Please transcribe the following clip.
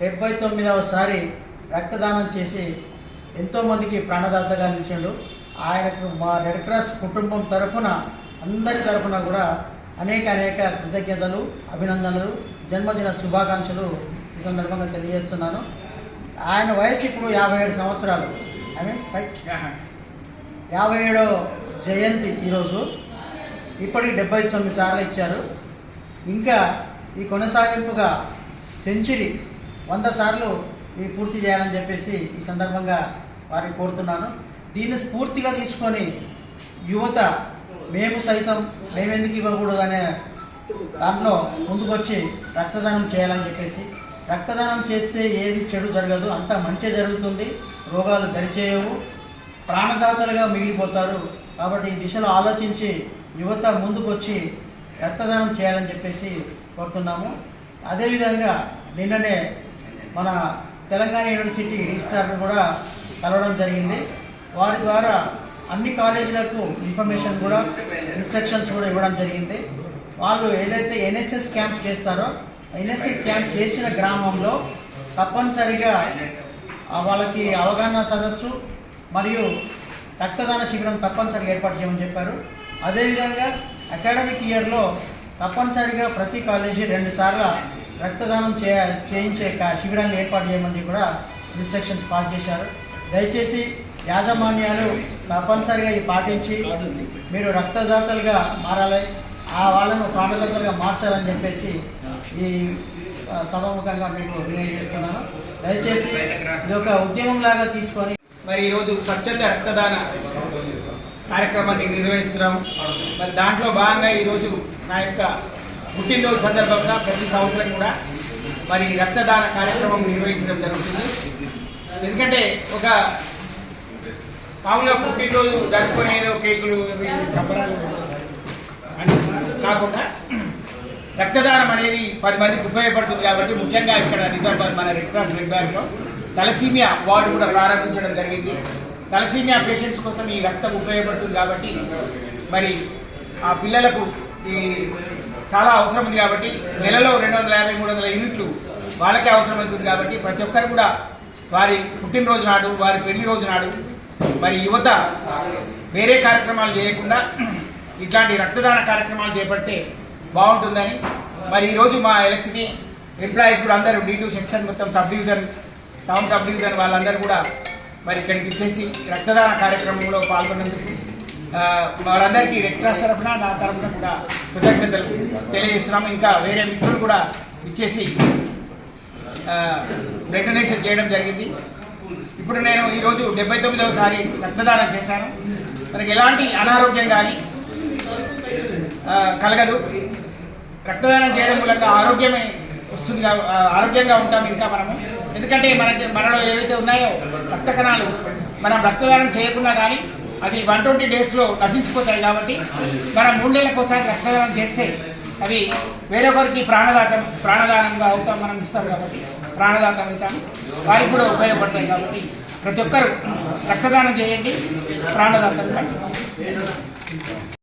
డెబ్బై తొమ్మిదవసారి రక్తదానం చేసి ఎంతోమందికి ప్రాణదాతగా నిలిచిండు. ఆయనకు మా రెడ్ క్రాస్ కుటుంబం తరఫున అందరి తరఫున కూడా అనేక అనేక కృతజ్ఞతలు అభినందనలు జన్మదిన శుభాకాంక్షలు ఈ సందర్భంగా తెలియజేస్తున్నాను. ఆయన వయసు ఇప్పుడు యాభై ఏడు సంవత్సరాలు. ఐ మీన్ రైట్ యాభై ఏడో జయంతి ఈరోజు. ఇప్పటికి డెబ్బై తొమ్మిది సార్లు ఇచ్చారు. ఇంకా ఈ కొనసాగింపుగా సెంచురీ వంద సార్లు ఇది పూర్తి చేయాలని చెప్పేసి ఈ సందర్భంగా వారిని కోరుతున్నాను. దీన్ని స్ఫూర్తిగా తీసుకొని యువత మేము సైతం మేమెందుకు ఇవ్వకూడదు అనే దాంట్లో ముందుకొచ్చి రక్తదానం చేయాలని చెప్పేసి రక్తదానం చేస్తే ఏది చెడు జరగదు అంతా మంచి జరుగుతుంది రోగాలు దరిచేయవు ప్రాణదాతలుగా మిగిలిపోతారు. కాబట్టి ఈ దిశలో ఆలోచించి యువత ముందుకొచ్చి రక్తదానం చేయాలని చెప్పేసి కోరుతున్నాము. అదేవిధంగా నిన్ననే మన తెలంగాణ యూనివర్సిటీ రిజిస్ట్రార్ను కూడా కలవడం జరిగింది. వారి ద్వారా అన్ని కాలేజీలకు ఇన్ఫర్మేషన్ కూడా ఇన్స్ట్రక్షన్స్ కూడా ఇవ్వడం జరిగింది. వాళ్ళు ఏదైతే ఎన్ఎస్ఎస్ క్యాంప్ చేస్తారో ఎన్ఎస్ఎస్ క్యాంప్ చేసిన గ్రామంలో తప్పనిసరిగా వాళ్ళకి అవగాహన సదస్సు మరియు రక్తదాన శిబిరం తప్పనిసరిగా ఏర్పాటు చేయమని చెప్పారు. అదేవిధంగా అకాడమిక్ ఇయర్లో తప్పనిసరిగా ప్రతి కాలేజీ రెండు సార్లు రక్తదానం చే చేయించే శిబిరాన్ని ఏర్పాటు చేయమని కూడా ఇన్స్ట్రక్షన్స్ పాస్ చేశారు. దయచేసి యాజమాన్యాలు తప్పనిసరిగా ఇది పాటించి మీరు రక్తదాతలుగా మారాలి. ఆ వాళ్ళను ప్రాణదాతలుగా మార్చాలని చెప్పేసి ఈ సభాముఖంగా మీకు వినియోగిస్తున్నాను దయచేసి ఇది ఒక ఉద్యమం లాగా తీసుకొని మరి ఈరోజు స్వచ్ఛంద రక్తదాన కార్యక్రమాన్ని నిర్వహిస్తున్నాం. మరి దాంట్లో భాగంగా ఈరోజు నా యొక్క పుట్టినరోజు సందర్భంగా ప్రతి సంవత్సరం కూడా మరి రక్తదాన కార్యక్రమం నిర్వహించడం జరుగుతుంది. ఎందుకంటే ఒక మామూలుగా పుట్టినరోజు జరుపుకునే కేకులు సంబరాలు అని కాకుండా రక్తదానం అనేది పది మందికి ఉపయోగపడుతుంది కాబట్టి ముఖ్యంగా ఇక్కడ నిజామాబాద్ మన రెడ్ క్రాస్ బ్లడ్ బ్యాంక్లో తలసీమియా వార్డు కూడా ప్రారంభించడం జరిగింది. తలసీమియా పేషెంట్స్ కోసం ఈ రక్తం ఉపయోగపడుతుంది కాబట్టి మరి ఆ పిల్లలకు ఈ చాలా అవసరం ఉంది కాబట్టి నెలలో రెండు వందల యాభై మూడు వందల యూనిట్లు వాళ్ళకే అవసరం అవుతుంది కాబట్టి ప్రతి ఒక్కరు కూడా వారి పుట్టినరోజు నాడు వారి పెళ్ళి రోజు నాడు మరి యువత వేరే కార్యక్రమాలు చేయకుండా ఇట్లాంటి రక్తదాన కార్యక్రమాలు చేపడితే బాగుంటుందని. మరి ఈరోజు మా ఎలక్ట్రిసిటీ ఎంప్లాయీస్ కూడా అందరూ డీ టూ సెక్షన్ మొత్తం sub division town sub division వాళ్ళందరూ కూడా మరి ఇక్కడికి ఇచ్చేసి రక్తదాన కార్యక్రమంలో పాల్గొన్నందుకు వారందరికీ రెడ్ క్రాస్ తరఫున నా తరఫున కూడా కృతజ్ఞతలు తెలియజేస్తున్నాము. ఇంకా వేరే మిత్రులు కూడా ఇచ్చేసి ఆ, బ్లడ్ డొనేషన్ చేయడం జరిగింది. ఇప్పుడు నేను ఈరోజు డెబ్బై తొమ్మిదవ సారి రక్తదానం చేశాను. మనకి ఎలాంటి అనారోగ్యం కానీ కలగదు. రక్తదానం చేయడం మూలంగా ఆరోగ్యమే వస్తుంది ఆరోగ్యంగా ఉంటాం ఇంకా మనము. ఎందుకంటే మనకి మనలో ఏవైతే ఉన్నాయో రక్త కణాలు మనం రక్తదానం చేయకుండా కానీ అది వన్ ట్వంటీ డేస్లో నశించిపోతాయి కాబట్టి మనం మూడు ఒకసారి రక్తదానం చేస్తే అవి వేరొకరికి ప్రాణదాతం ప్రాణదానంగా అవుతాం మనం ఇస్తాం కాబట్టి ప్రాణదాతం అవుతాము వారికి కూడా ఉపయోగపడతాయి కాబట్టి ప్రతి ఒక్కరు రక్తదానం చేయండి ప్రాణదాతం కండి